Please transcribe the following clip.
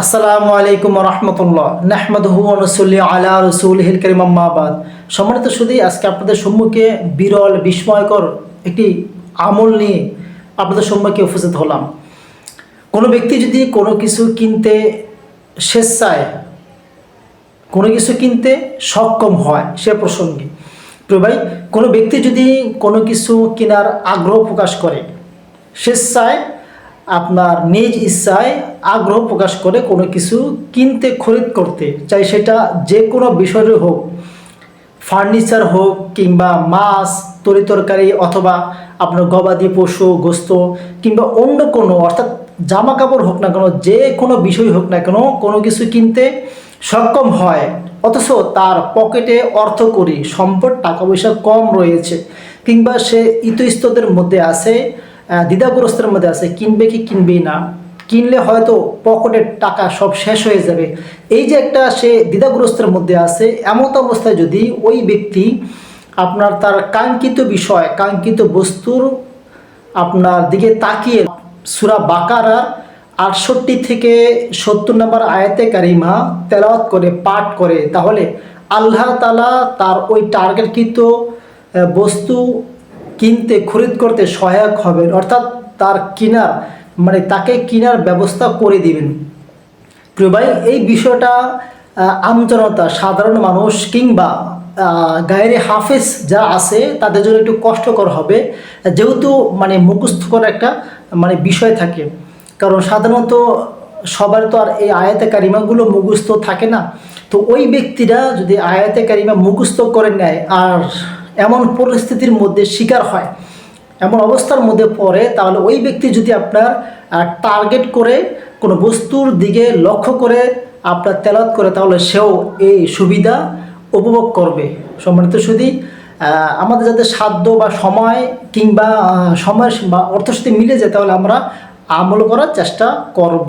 আসসালামু আলাইকুম রহমতুল্লাহ। নাহমদহু নসল্লি আলা রসুল হিল করিম আম্মাবাদ সম্মানিত শুধু আজকে আপনাদের সম্মুখে বিরল, বিস্ময়কর একটি আমল নিয়ে আপনাদের সম্মুখে উপস্থিত হলাম। কোনো ব্যক্তি যদি কোনো কিছু কিনতে স্বেচ্ছায়, কোনো কিছু কিনতে সক্ষম হয়, সে প্রসঙ্গে। প্রিয় কোনো ব্যক্তি যদি কোনো কিছু কেনার আগ্রহ প্রকাশ করে, স্বেচ্ছায় আপনার নিজ ইচ্ছায় আগ্রহ প্রকাশ করে কোনো কিছু কিনতে, খরিদ করতে। চাই সেটা যে কোনো বিষয়ের হোক, ফার্নিচার হোক কিংবা মাছ, তরি তরকারি অথবা আপনার গবাদি পশু, গোস্ত কিংবা অন্য কোনো, অর্থাৎ জামা কাপড় হোক না কেন, যে কোনো বিষয় হোক না কেন, কোনো কিছু কিনতে সক্ষম হয়। অথচ তার পকেটে অর্থ করি, সম্পদ, টাকা পয়সা কম রয়েছে কিংবা সে ইতস্তদের মধ্যে আছে। দ্বিধাগ্রস্তের মধ্যে আছে, কিনবে কি কিনবেই না। কিনলে হয়তো পকেটের টাকা সব শেষ হয়ে যাবে। এই যে একটা সে দ্বিধাগ্রস্তের মধ্যে আছে এমন অবস্থায় যদি ওই ব্যক্তি আপনার তার কাঙ্ক্ষিত বিষয়, কাঙ্ক্ষিত বস্তুর আপনার দিকে তাকিয়ে সুরা বাকারার আটষট্টি থেকে সত্তর নম্বর আয়াতে কারিমা তেলাওয়াত করে, পাঠ করে, তাহলে আল্লাহ তালা তার ওই টার্গেটকৃত বস্তু কিনতে, খরিদ করতে সহায়ক হবেন। অর্থাৎ তার কিনার মানে তাকে কিনার ব্যবস্থা করে দিবেন। প্রিয় ভাই, এই বিষয়টা আমজনতা, সাধারণ মানুষ কিংবা গায়ের হাফেজ যা আছে, তাদের জন্য একটু কষ্টকর হবে। যেহেতু মানে মুখস্থ একটা মানে বিষয় থাকে। কারণ সাধারণত সবার তো আর এই আয়াতে কারিমাগুলো মুখস্থ থাকে না। তো ওই ব্যক্তিরা যদি আয়াতে কারিমা মুখস্থ করে নেয়, আর এমন পরিস্থিতির মধ্যে শিকার হয়, এমন অবস্থার মধ্যে পড়ে, তাহলে ওই ব্যক্তি যদি আপনার টার্গেট করে, কোনো বস্তুর দিকে লক্ষ্য করে আপনার তেলাত করে, তাহলে সেও এই সুবিধা উপভোগ করবে। সম্মানিত শুধু আমাদের যাতে সাধ্য বা সময় কিংবা সময় বা অর্থ সাথে মিলে যায়, তাহলে আমরা আমল করার চেষ্টা করব।